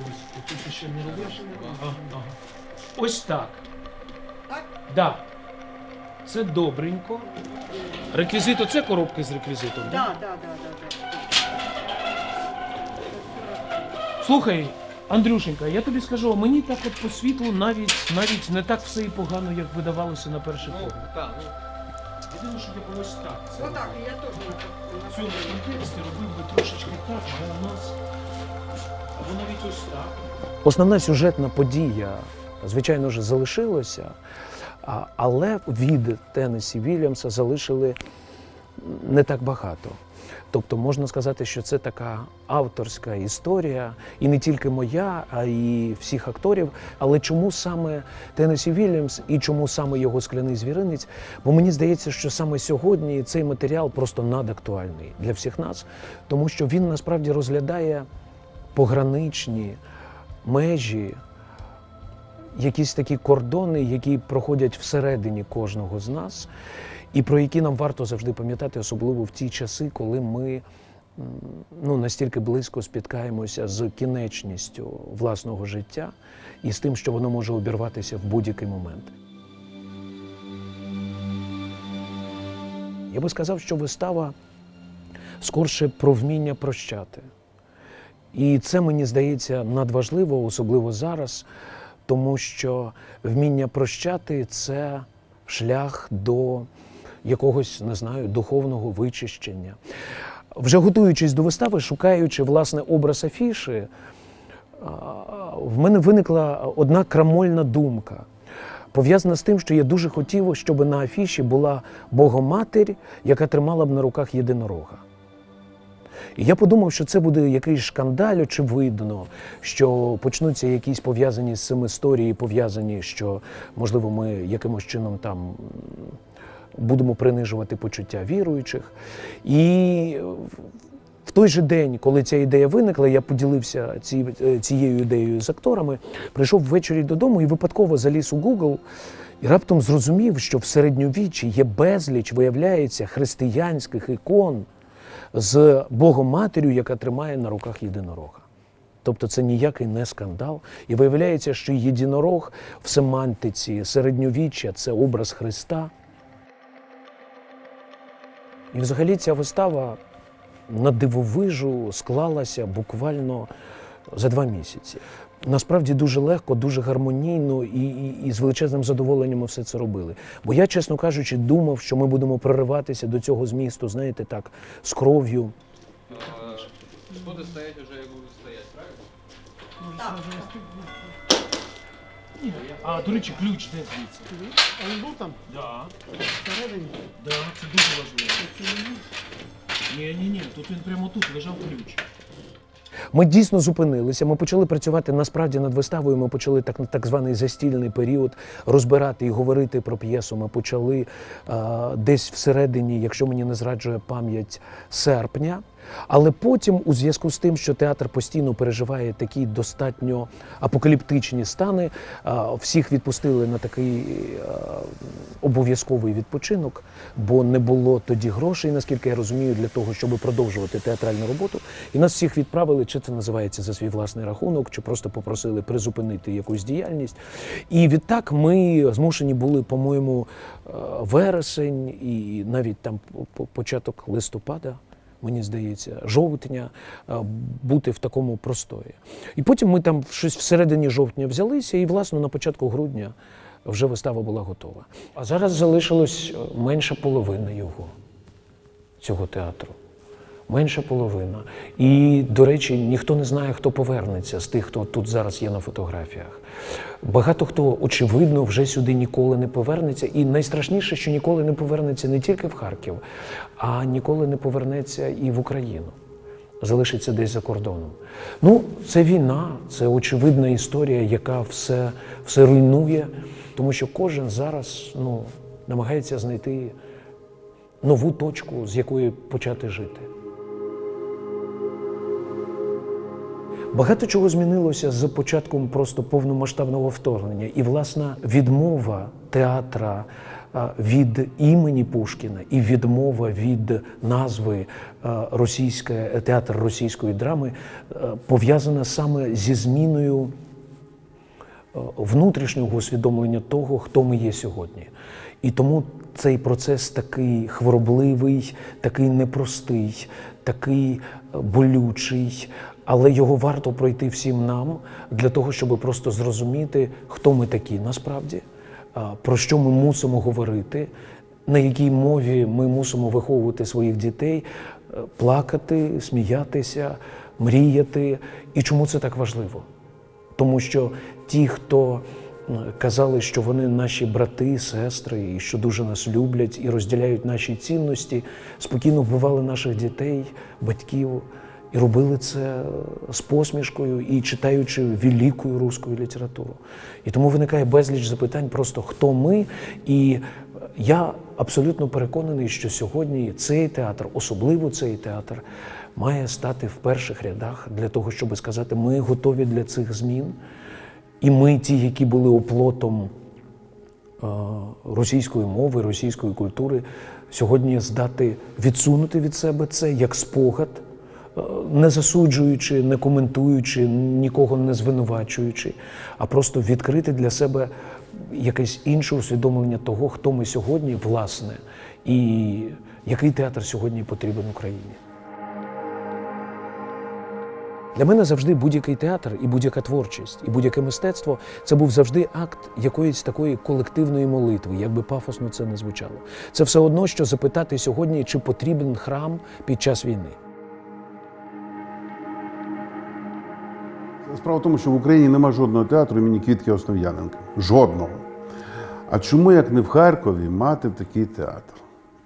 Ось тут ще не робиш. Ага, ага. Ось так. Так? Да. Це добренько. Реквізит, оце коробки з реквізитом. Да, да, да, да, да. Слухай, Андрюшенька, я тобі скажу, мені так от по світлу навіть навіть не так все і погано, як видавалося на перший Ну, погляд. так, ну. Єдине, що я б ось так. Це Отак, я теж в цьому контексті робив би трошечки так, а у нас. Основна сюжетна подія, звичайно ж, залишилася, але від Теннесі Вільямса залишили не так багато. Тобто можна сказати, що це така авторська історія, і не тільки моя, а й всіх акторів. Але чому саме Теннесі Вільямс і чому саме його скляний звіринець? Бо мені здається, що саме сьогодні цей матеріал просто надактуальний для всіх нас, тому що він насправді розглядає пограничні межі, якісь такі кордони, які проходять всередині кожного з нас, і про які нам варто завжди пам'ятати, особливо в ті часи, коли ми ну, настільки близько спіткаємося з кінечністю власного життя і з тим, що воно може обірватися в будь-який момент. Я би сказав, що вистава скорше про вміння прощати. І це мені здається надважливо, особливо зараз, тому що вміння прощати це шлях до якогось, не знаю, духовного вичищення. Вже готуючись до вистави, шукаючи власне образ афіші, в мене виникла одна крамольна думка. Пов'язана з тим, що я дуже хотів, щоб на афіші була Богоматір, яка тримала б на руках єдинорога. І я подумав, що це буде якийсь шкандаль, очевидно, що почнуться якісь пов'язані з цим історії, пов'язані, що, можливо, ми якимось чином там будемо принижувати почуття віруючих. І в той же день, коли ця ідея виникла, я поділився ці, е, цією ідеєю з акторами, прийшов ввечері додому і випадково заліз у Google і раптом зрозумів, що в середньовіччі є безліч, виявляється, християнських ікон з Богоматір'ю, яка тримає на руках єдинорога. Тобто це ніякий не скандал. І виявляється, що єдинорог в семантиці середньовіччя це образ Христа. І взагалі ця вистава на дивовижу склалася буквально за два місяці. Насправді дуже легко, дуже гармонійно і, і, і з величезним задоволенням ми все це робили. Бо я, чесно кажучи, думав, що ми будемо прориватися до цього змісту, знаєте, так, з кров'ю. Е, Сходи стоять вже як будуть стоять, правильно? Так. А до речі, ключ де звідси? А він був там Да, всередині? да, це дуже важливо. Ні, ні, ні, тут він прямо тут лежав ключ. Ми дійсно зупинилися. Ми почали працювати насправді над виставою. Ми почали так так званий застільний період розбирати і говорити про п'єсу. Ми почали е, десь всередині, якщо мені не зраджує пам'ять, серпня. Але потім, у зв'язку з тим, що театр постійно переживає такі достатньо апокаліптичні стани, е, всіх відпустили на такий е, обов'язковий відпочинок, бо не було тоді грошей, наскільки я розумію, для того, щоб продовжувати театральну роботу. І нас всіх відправили, чи це називається за свій власний рахунок, чи просто попросили призупинити якусь діяльність. І відтак ми змушені були, по-моєму, е, вересень і навіть там по- по- початок листопада. Мені здається, жовтня е, бути в такому простої. І потім ми там щось всередині жовтня взялися, і, власне, на початку грудня вже вистава була готова. А зараз залишилось менше половини його, цього театру. Менша половина. І, до речі, ніхто не знає, хто повернеться з тих, хто тут зараз є на фотографіях. Багато хто, очевидно, вже сюди ніколи не повернеться. І найстрашніше, що ніколи не повернеться не тільки в Харків, а ніколи не повернеться і в Україну. Залишиться десь за кордоном. Ну, це війна, це очевидна історія, яка все, все руйнує, тому що кожен зараз ну, намагається знайти нову точку, з якої почати жити. Багато чого змінилося з початком просто повномасштабного вторгнення. І, власна, відмова театра від імені Пушкіна і відмова від назви а, російське театр російської драми пов'язана саме зі зміною внутрішнього усвідомлення того, хто ми є сьогодні. І тому цей процес такий хворобливий, такий непростий, такий болючий, але його варто пройти всім нам для того, щоб просто зрозуміти, хто ми такі насправді, про що ми мусимо говорити, на якій мові ми мусимо виховувати своїх дітей, е, плакати, сміятися, мріяти. І чому це так важливо? Тому що ті, хто казали, що вони наші брати, сестри, і що дуже нас люблять і розділяють наші цінності, спокійно вбивали наших дітей, батьків і робили це з посмішкою і читаючи великою руською літературу. І тому виникає безліч запитань, просто хто ми. І я абсолютно переконаний, що сьогодні цей театр, особливо цей театр, має стати в перших рядах для того, щоб сказати, ми готові для цих змін. І ми, ті, які були оплотом е, російської мови, російської культури, сьогодні здати відсунути від себе це як спогад, не засуджуючи, не коментуючи, нікого не звинувачуючи, а просто відкрити для себе якесь інше усвідомлення того, хто ми сьогодні, власне, і який театр сьогодні потрібен Україні. Для мене завжди будь-який театр і будь-яка творчість, і будь-яке мистецтво це був завжди акт якоїсь такої колективної молитви, як би пафосно це не звучало. Це все одно, що запитати сьогодні, чи потрібен храм під час війни. Справа в тому, що в Україні нема жодного театру імені Квітки Основ'яненка. Жодного. А чому, як не в Харкові, мати такий театр?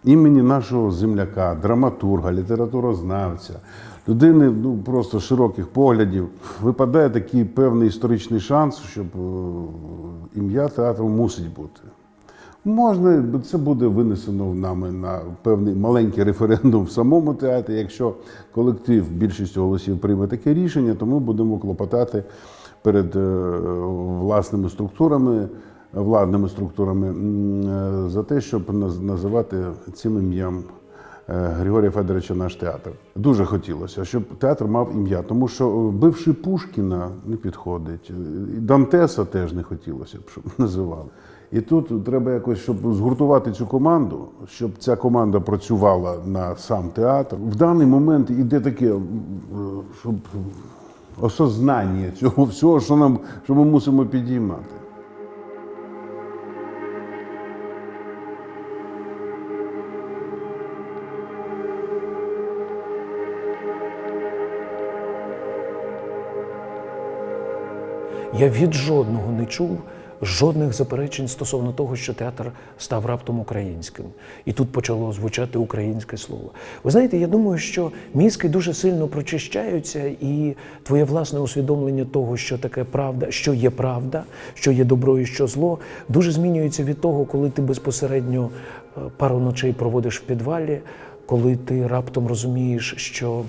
Імені нашого земляка, драматурга, літературознавця, людини ну, просто широких поглядів, випадає такий певний історичний шанс, щоб е, ім'я театру мусить бути. Можна, це буде винесено нами на певний маленький референдум в самому театрі. Якщо колектив більшістю голосів прийме таке рішення, то ми будемо клопотати перед е, власними структурами, владними структурами е, за те, щоб наз- називати цим ім'ям е, Григорія Федоровича наш театр. Дуже хотілося, щоб театр мав ім'я, тому що бивши Пушкіна не підходить. Дантеса теж не хотілося б, щоб називали. І тут треба якось, щоб згуртувати цю команду, щоб ця команда працювала на сам театр. В даний момент іде таке, е, щоб осознання цього всього, що нам що ми мусимо підіймати. Я від жодного не чув жодних заперечень стосовно того, що театр став раптом українським. І тут почало звучати українське слово. Ви знаєте, я думаю, що мізки дуже сильно прочищаються, і твоє власне усвідомлення того, що таке правда, що є правда, що є добро і що зло, дуже змінюється від того, коли ти безпосередньо е, пару ночей проводиш в підвалі, коли ти раптом розумієш, що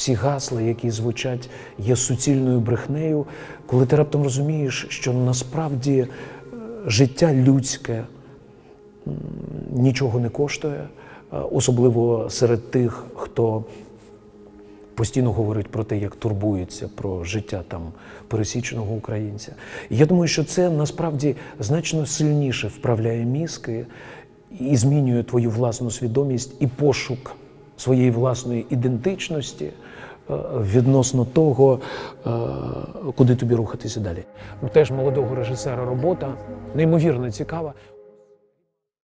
всі гасла, які звучать, є суцільною брехнею, коли ти раптом розумієш, що насправді е, життя людське нічого не коштує, е, особливо серед тих, хто постійно говорить про те, як турбується про життя там пересіченого українця. Я думаю, що це насправді значно сильніше вправляє мізки і змінює твою власну свідомість і пошук своєї власної ідентичності е, відносно того, е, куди тобі рухатися далі. Теж молодого режисера робота, неймовірно цікава.